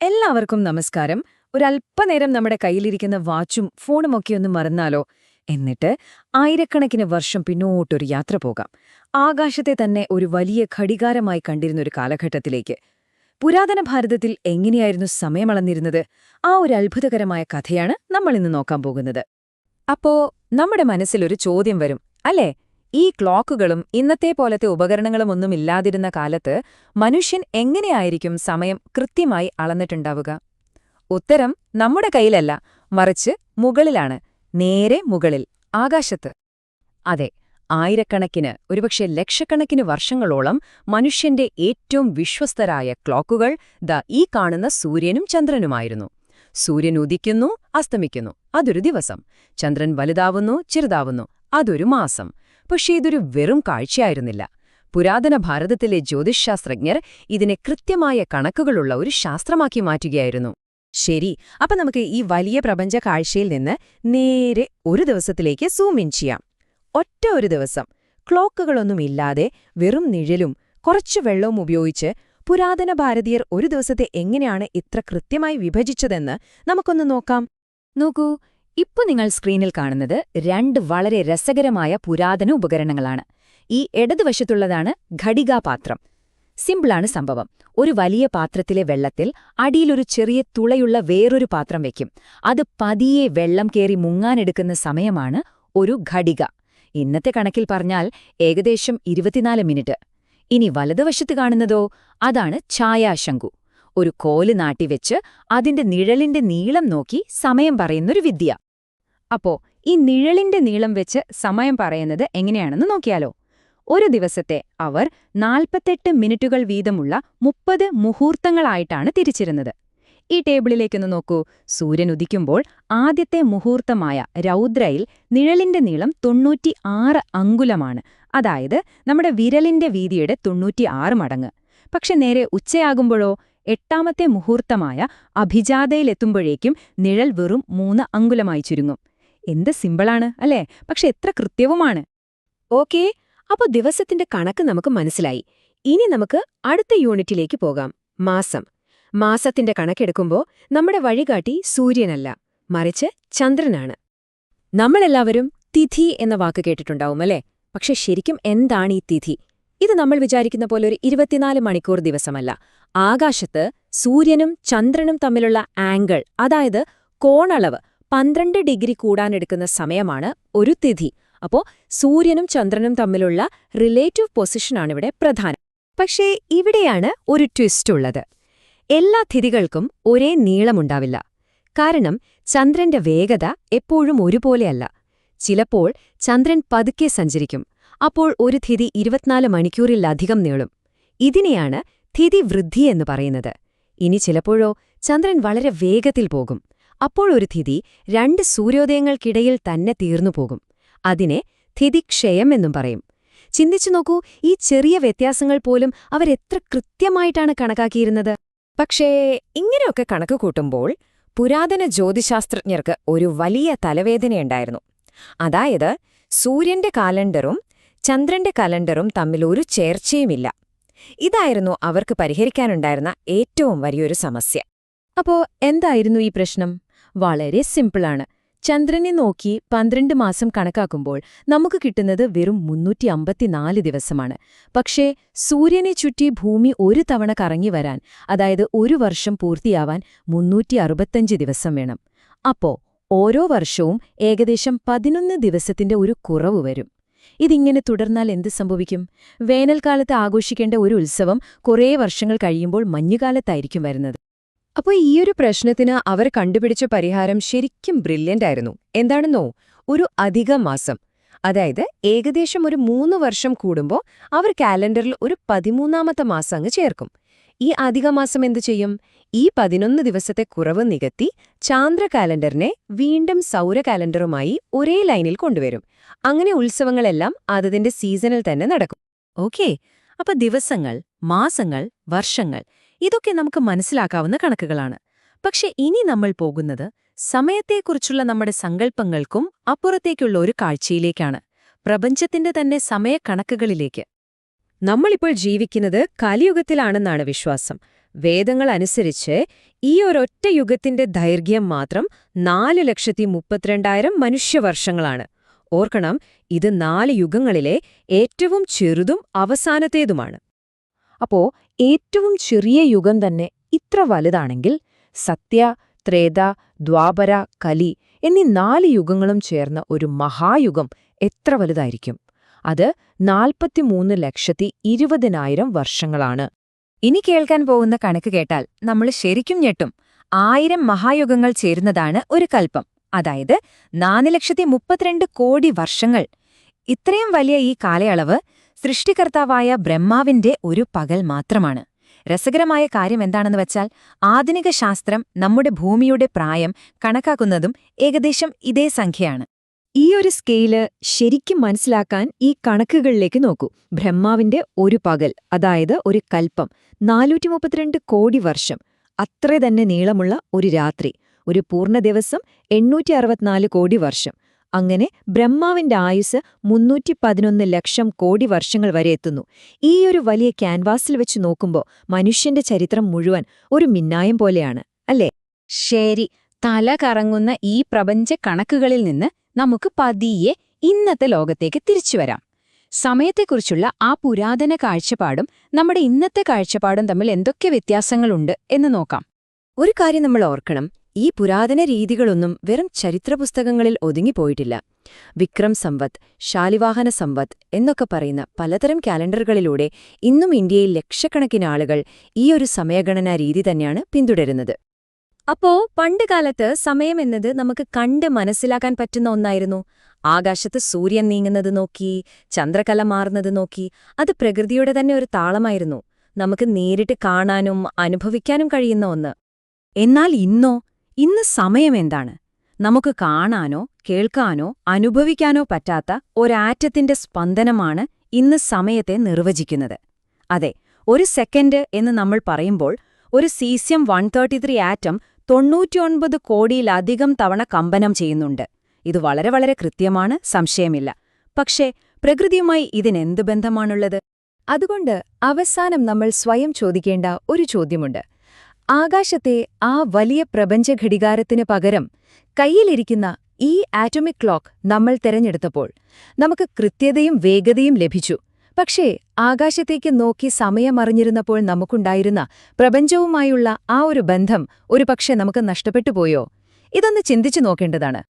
എല്ലാവർക്കും നമസ്കാരം. ഒരല്പനേരം നമ്മുടെ കയ്യിലിരിക്കുന്ന വാച്ചും ഫോണും ഒക്കെ ഒന്ന് മറന്നാലോ? എന്നിട്ട് ആയിരക്കണക്കിന് വർഷം പിന്നോട്ടൊരു യാത്ര പോകാം. ആകാശത്തെ തന്നെ ഒരു വലിയ ഘടികാരമായി കണ്ടിരുന്ന ഒരു കാലഘട്ടത്തിലേക്ക്. പുരാതന ഭാരതത്തിൽ എങ്ങനെയായിരുന്നു സമയമളന്നിരുന്നത്? ആ ഒരു അത്ഭുതകരമായ കഥയാണ് നമ്മളിന്ന് നോക്കാൻ പോകുന്നത്. അപ്പോ നമ്മുടെ മനസ്സിലൊരു ചോദ്യം വരും അല്ലേ? ഈ ക്ലോക്കുകളും ഇന്നത്തെ പോലത്തെ ഉപകരണങ്ങളുമൊന്നും ഇല്ലാതിരുന്ന കാലത്ത് മനുഷ്യൻ എങ്ങനെയായിരിക്കും സമയം കൃത്യമായി അളന്നിട്ടുണ്ടാവുക? ഉത്തരം നമ്മുടെ കയ്യിലല്ല മറിച്ച് മുകളിലാണ് നേരെ മുകളിൽ ആകാശത്ത്. അതെ ആയിരക്കണക്കിന് ഒരുപക്ഷെ ലക്ഷക്കണക്കിന് വർഷങ്ങളോളം മനുഷ്യന്റെ ഏറ്റവും വിശ്വസ്തരായ ക്ലോക്കുകൾ ദ ഈ കാണുന്ന സൂര്യനും ചന്ദ്രനുമായിരുന്നു. സൂര്യൻ ഉദിക്കുന്നു അസ്തമിക്കുന്നു. അതൊരു ദിവസം. ചന്ദ്രൻ വലുതാവുന്നു ചെറുതാവുന്നു. അതൊരു മാസം. പക്ഷേ ഇതൊരു വെറും കാഴ്ചയായിരുന്നില്ല. പുരാതന ഭാരതത്തിലെ ജ്യോതിശാസ്ത്രജ്ഞർ ഇതിനെ കൃത്യമായ കണക്കുകളുള്ള ഒരു ശാസ്ത്രമാക്കി മാറ്റുകയായിരുന്നു. ശരി അപ്പൊ നമുക്ക് ഈ വലിയ പ്രപഞ്ച കാഴ്ചയിൽ നിന്ന് നേരെ ഒരു ദിവസത്തിലേക്ക് സൂം ഇൻ ചെയ്യാം. ഒറ്റ ഒരു ദിവസം. ക്ലോക്കുകളൊന്നുമില്ലാതെ വെറും നിഴലും കുറച്ച് വെള്ളവും ഉപയോഗിച്ച് പുരാതന ഭാരതീയർ ഒരു ദിവസത്തെ എങ്ങനെയാണ് ഇത്ര കൃത്യമായി വിഭജിച്ചതെന്ന് നമുക്കൊന്ന് നോക്കാം. നോക്കൂ ഇപ്പൊ നിങ്ങൾ സ്ക്രീനിൽ കാണുന്നത് രണ്ട് വളരെ രസകരമായ പുരാതന ഉപകരണങ്ങളാണ്. ഈ ഇടതുവശത്തുള്ളതാണ് ഘടികാപാത്രം സിമ്പിളാണ് സംഭവം. ഒരു വലിയ പാത്രത്തിലെ വെള്ളത്തിൽ അടിയിലൊരു ചെറിയ തുളയുള്ള വേറൊരു പാത്രം വയ്ക്കും അത് പതിയെ വെള്ളം കയറി മുങ്ങാനെടുക്കുന്ന സമയമാണ് ഒരു ഘടിക. ഇന്നത്തെ കണക്കിൽ പറഞ്ഞാൽ ഏകദേശം ഇരുപത്തിനാല് മിനിറ്റ്. ഇനി വലതുവശത്ത് കാണുന്നതോ അതാണ് ഛായാശങ്കു ഒരു കോൽ നാട്ടിവെച്ച് അതിന്റെ നിഴലിന്റെ നീളം നോക്കി സമയം പറയുന്നൊരു വിദ്യ. അപ്പോ ഈ നിഴലിന്റെ നീളം വെച്ച് സമയം പറയുന്നത് എങ്ങനെയാണെന്ന് നോക്കിയാലോ. ഒരു ദിവസത്തെ അവർ നാൽപ്പത്തെട്ട് മിനിറ്റുകൾ വീതമുള്ള മുപ്പത് മുഹൂർത്തങ്ങളായിട്ടാണ് തിരിച്ചിരുന്നത്. ഈ ടേബിളിലേക്കൊന്ന് നോക്കൂ. സൂര്യൻ ഉദിക്കുമ്പോൾ ആദ്യത്തെ മുഹൂർത്തമായ രൗദ്രയിൽ നിഴലിന്റെ നീളം തൊണ്ണൂറ്റി ആറ് അങ്കുലമാണ്. അതായത് നമ്മുടെ വിരലിന്റെ വീതിയുടെ തൊണ്ണൂറ്റിയാറ് മടങ്ങ്. പക്ഷെ നേരെ ഉച്ചയാകുമ്പോഴോ എട്ടാമത്തെ മുഹൂർത്തമായ അഭിജാതയിലെത്തുമ്പോഴേക്കും നിഴൽ വെറും മൂന്ന് അങ്കുലമായി ചുരുങ്ങും. എന്ത് സിമ്പിളാണ് അല്ലേ? പക്ഷെ എത്ര കൃത്യവുമാണ്. ഓക്കേ അപ്പോൾ ദിവസത്തിന്റെ കണക്ക് നമുക്ക് മനസ്സിലായി. ഇനി നമുക്ക് അടുത്ത യൂണിറ്റിലേക്ക് പോകാം. മാസം. മാസത്തിന്റെ കണക്കെടുക്കുമ്പോൾ നമ്മുടെ വഴികാട്ടി സൂര്യനല്ല മറിച്ച് ചന്ദ്രനാണ്. നമ്മളെല്ലാവരും തിഥി എന്ന വാക്ക് കേട്ടിട്ടുണ്ടാവും അല്ലേ? പക്ഷെ ശരിക്കും എന്താണ് ഈ തിഥി? ഇത് നമ്മൾ വിചാരിക്കുന്ന പോലെ ഒരു ഇരുപത്തിനാല് മണിക്കൂർ ദിവസമല്ല. ആകാശത്ത് സൂര്യനും ചന്ദ്രനും തമ്മിലുള്ള ആംഗിൾ അതായത് കോണളവ് പന്ത്രണ്ട് ഡിഗ്രി കൂടാനെടുക്കുന്ന സമയമാണ് ഒരു തിഥി. അപ്പോ സൂര്യനും ചന്ദ്രനും തമ്മിലുള്ള റിലേറ്റീവ് പൊസിഷനാണ് ഇവിടെ പ്രധാനം. പക്ഷേ ഇവിടെയാണ് ഒരു ട്വിസ്റ്റ് ഉള്ളത്. എല്ലാ തിഥികൾക്കും ഒരേ നീളമുണ്ടാവില്ല കാരണം ചന്ദ്രന്റെ വേഗത എപ്പോഴും ഒരുപോലെയല്ല. ചിലപ്പോൾ ചന്ദ്രൻ പതുക്കെ സഞ്ചരിക്കും. അപ്പോൾ ഒരു തിഥി ഇരുപത്തിനാല് മണിക്കൂറിലധികം നീളും. ഇതിനെയാണ് തിഥി വൃദ്ധി എന്ന് പറയുന്നത്. ഇനി ചിലപ്പോഴോ ചന്ദ്രൻ വളരെ വേഗത്തിൽ പോകും. അപ്പോൾ ഒരു തിഥി രണ്ട് സൂര്യോദയങ്ങൾക്കിടയിൽ തന്നെ തീർന്നു പോകും. അതിനെ തിഥിക്ഷയം എന്നും പറയും. ചിന്തിച്ചു നോക്കൂ ഈ ചെറിയ വ്യത്യാസങ്ങൾ പോലും അവരെത്ര കൃത്യമായിട്ടാണ് കണക്കാക്കിയിരുന്നത്. പക്ഷേ ഇങ്ങനെയൊക്കെ കണക്ക് കൂട്ടുമ്പോൾ പുരാതന ജ്യോതിശാസ്ത്രജ്ഞർക്ക് ഒരു വലിയ തലവേദനയുണ്ടായിരുന്നു. അതായത് സൂര്യന്റെ കാലണ്ടറും ചന്ദ്രന്റെ കലണ്ടറും തമ്മിൽ ഒരു ചേർച്ചയുമില്ല. ഇതായിരുന്നു അവർക്ക് പരിഹരിക്കാനുണ്ടായിരുന്ന ഏറ്റവും വലിയൊരു സമസ്യ. അപ്പോ എന്തായിരുന്നു ഈ പ്രശ്നം? വളരെ സിമ്പിളാണ്. ചന്ദ്രനെ നോക്കി പന്ത്രണ്ട് മാസം കണക്കാക്കുമ്പോൾ നമുക്ക് കിട്ടുന്നത് വെറും മുന്നൂറ്റി അമ്പത്തിനാല് ദിവസമാണ്. പക്ഷേ സൂര്യനെ ചുറ്റി ഭൂമി ഒരു തവണ കറങ്ങി വരാൻ അതായത് ഒരു വർഷം പൂർത്തിയാവാൻ മുന്നൂറ്റി അറുപത്തഞ്ച് ദിവസം വേണം. അപ്പോ ഓരോ വർഷവും ഏകദേശം പതിനൊന്ന് ദിവസത്തിന്റെ ഒരു കുറവ് വരും. ഇതിങ്ങനെ തുടർന്നാൽ എന്ത് സംഭവിക്കും? വേനൽക്കാലത്ത് ആഘോഷിക്കേണ്ട ഒരു ഉത്സവം കുറേ വർഷങ്ങൾ കഴിയുമ്പോൾ മഞ്ഞുകാലത്തായിരിക്കും വരുന്നത്. അപ്പോൾ ഈയൊരു പ്രശ്നത്തിന് അവർ കണ്ടുപിടിച്ച പരിഹാരം ശരിക്കും ബ്രില്യന്റ് ആയിരുന്നു. എന്താണെന്നോ? ഒരു അധിക മാസം. അതായത് ഏകദേശം ഒരു മൂന്ന് വർഷം കൂടുമ്പോൾ അവർ കാലണ്ടറിൽ ഒരു പതിമൂന്നാമത്തെ മാസം അങ്ങ് ചേർക്കും. ഈ അധിക മാസം എന്തു ചെയ്യും? ഈ പതിനൊന്ന് ദിവസത്തെ കുറവ് നികത്തി ചാന്ദ്ര കാലണ്ടറിനെ വീണ്ടും സൗര കാലണ്ടറുമായി ഒരേ ലൈനിൽ കൊണ്ടുവരും. അങ്ങനെ ഉത്സവങ്ങളെല്ലാം അതതിന്റെ സീസണിൽ തന്നെ നടക്കും. ഓക്കെ? അപ്പൊ ദിവസങ്ങൾ മാസങ്ങൾ വർഷങ്ങൾ ഇതൊക്കെ നമുക്ക് മനസ്സിലാക്കാവുന്ന കണക്കുകളാണ്. പക്ഷെ ഇനി നമ്മൾ പോകുന്നത് സമയത്തെക്കുറിച്ചുള്ള നമ്മുടെ സങ്കല്പങ്ങൾക്കും അപ്പുറത്തേക്കുള്ള ഒരു കാഴ്ചയിലേക്കാണ്. പ്രപഞ്ചത്തിന്റെ തന്നെ സമയക്കണക്കുകളിലേക്ക്. നമ്മളിപ്പോൾ ജീവിക്കുന്നത് കലിയുഗത്തിലാണെന്നാണ് വിശ്വാസം. വേദങ്ങൾ അനുസരിച്ച് ഈ ഒരൊറ്റ യുഗത്തിന്റെ ദൈർഘ്യം മാത്രം നാല് ലക്ഷത്തി മുപ്പത്തിരണ്ടായിരം മനുഷ്യവർഷങ്ങളാണ്. ഓർക്കണം ഇത് നാല് യുഗങ്ങളിലെ ഏറ്റവും ചെറുതും അവസാനത്തേതുമാണ്. അപ്പോ ഏറ്റവും ചെറിയ യുഗം തന്നെ ഇത്ര വലുതാണെങ്കിൽ സത്യ ത്രേത ദ്വാപര കലി എന്നീ നാല് യുഗങ്ങളും ചേർന്ന ഒരു മഹായുഗം എത്ര വലുതായിരിക്കും? അത് നാൽപ്പത്തിമൂന്ന് ലക്ഷത്തി ഇരുപതിനായിരം വർഷങ്ങളാണ്. ഇനി കേൾക്കാൻ പോകുന്ന കണക്ക് കേട്ടാൽ നമ്മൾ ശരിക്കും ഞെട്ടും. ആയിരം മഹായുഗങ്ങൾ ചേരുന്നതാണ് ഒരു കൽപ്പം. അതായത് നാല് ലക്ഷത്തി മുപ്പത്തിരണ്ട് കോടി വർഷങ്ങൾ. ഇത്രയും വലിയ ഈ കാലയളവ് സൃഷ്ടികർത്താവായ ബ്രഹ്മാവിന്റെ ഒരു പകൽ മാത്രമാണ്. രസകരമായ കാര്യം എന്താണെന്ന് വെച്ചാൽ ആധുനിക ശാസ്ത്രം നമ്മുടെ ഭൂമിയുടെ പ്രായം കണക്കാക്കുന്നതും ഏകദേശം ഇതേ സംഖ്യയാണ്. ഈ ഒരു സ്കെയിൽ ശരിക്കും മനസ്സിലാക്കാൻ ഈ കണക്കുകളിലേക്ക് നോക്കൂ. ബ്രഹ്മാവിന്റെ ഒരു പകൽ അതായത് ഒരു കൽപ്പം നാനൂറ്റി മുപ്പത്തിരണ്ട് കോടി വർഷം അത്ര തന്നെ നീളമുള്ള ഒരു രാത്രി ഒരു പൂർണ ദിവസം എണ്ണൂറ്റി അറുപത്തിനാല് കോടി വർഷം. അങ്ങനെ ബ്രഹ്മാവിന്റെ ആയുസ് മുന്നൂറ്റി പതിനൊന്ന് ലക്ഷം കോടി വർഷങ്ങൾ വരെ എത്തുന്നു. ഈ ഒരു വലിയ ക്യാൻവാസിൽ വെച്ച് നോക്കുമ്പോൾ മനുഷ്യന്റെ ചരിത്രം മുഴുവൻ ഒരു മിന്നായം പോലെയാണ് അല്ലേ? ശരി തല കറങ്ങുന്ന ഈ പ്രപഞ്ച കണക്കുകളിൽ നിന്ന് നമുക്ക് പതിയെ ഇന്നത്തെ ലോകത്തേക്ക് തിരിച്ചു വരാം. സമയത്തെക്കുറിച്ചുള്ള ആ പുരാതന കാഴ്ചപ്പാടും നമ്മുടെ ഇന്നത്തെ കാഴ്ചപ്പാടും തമ്മിൽ എന്തൊക്കെ വ്യത്യാസങ്ങളുണ്ട് എന്ന് നോക്കാം. ഒരു കാര്യം നമ്മൾ ഓർക്കണം. ഈ പുരാതന രീതികളൊന്നും വെറും ചരിത്രപുസ്തകങ്ങളിൽ ഒതുങ്ങിപ്പോയിട്ടില്ല വിക്രം സമ്പത്ത് ശാലിവാഹന സമ്പത്ത് എന്നൊക്കെ പറയുന്ന പലതരം കാലണ്ടറുകളിലൂടെ ഇന്നും ഇന്ത്യയിൽ ലക്ഷക്കണക്കിന് ആളുകൾ ഈ ഒരു സമയഗണനാ രീതി തന്നെയാണ് പിന്തുടരുന്നത്. അപ്പോ പണ്ടുകാലത്ത് സമയമെന്നത് നമുക്ക് കണ്ട് മനസ്സിലാക്കാൻ പറ്റുന്ന ഒന്നായിരുന്നു. ആകാശത്ത് സൂര്യൻ നീങ്ങുന്നത് നോക്കി ചന്ദ്രകല മാറുന്നത് നോക്കി അത് പ്രകൃതിയുടെ തന്നെ ഒരു താളമായിരുന്നു. നമുക്ക് നേരിട്ട് കാണാനും അനുഭവിക്കാനും കഴിയുന്ന ഒന്ന്. എന്നാൽ ഇന്നോ ഇന്ന് സമയമെന്താണ് നമുക്ക് കാണാനോ കേൾക്കാനോ അനുഭവിക്കാനോ പറ്റാത്ത ഒരാറ്റത്തിന്റെ സ്പന്ദനമാണ് ഇന്ന് സമയത്തെ നിർവചിക്കുന്നത്. അതെ ഒരു സെക്കൻഡ് എന്ന് നമ്മൾ പറയുമ്പോൾ ഒരു caesium one thirty three atom തൊണ്ണൂറ്റിയൊൻപത് കോടിയിലധികം തവണ കമ്പനം ചെയ്യുന്നുണ്ട്. ഇത് വളരെ വളരെ കൃത്യമാണ് സംശയമില്ല. പക്ഷേ പ്രകൃതിയുമായി ഇതിനെന്ത് ബന്ധമാണുള്ളത്? അതുകൊണ്ട് അവസാനം നമ്മൾ സ്വയം ചോദിക്കേണ്ട ഒരു ചോദ്യമുണ്ട്. ആകാശത്തെ ആ വലിയ പ്രപഞ്ചഘടികാരത്തിന് പകരം കയ്യിലിരിക്കുന്ന ഈ ആറ്റോമിക് ക്ലോക്ക് നമ്മൾ തെരഞ്ഞെടുത്തപ്പോൾ നമുക്ക് കൃത്യതയും വേഗതയും ലഭിച്ചു. പക്ഷേ ആകാശത്തേക്ക് നോക്കി സമയമറിഞ്ഞിരുന്നപ്പോൾ നമുക്കുണ്ടായിരുന്ന പ്രപഞ്ചവുമായുള്ള ആ ഒരു ബന്ധം ഒരുപക്ഷെ നമുക്ക് നഷ്ടപ്പെട്ടുപോയോ? ഇതൊന്ന് ചിന്തിച്ചു നോക്കേണ്ടതാണ്.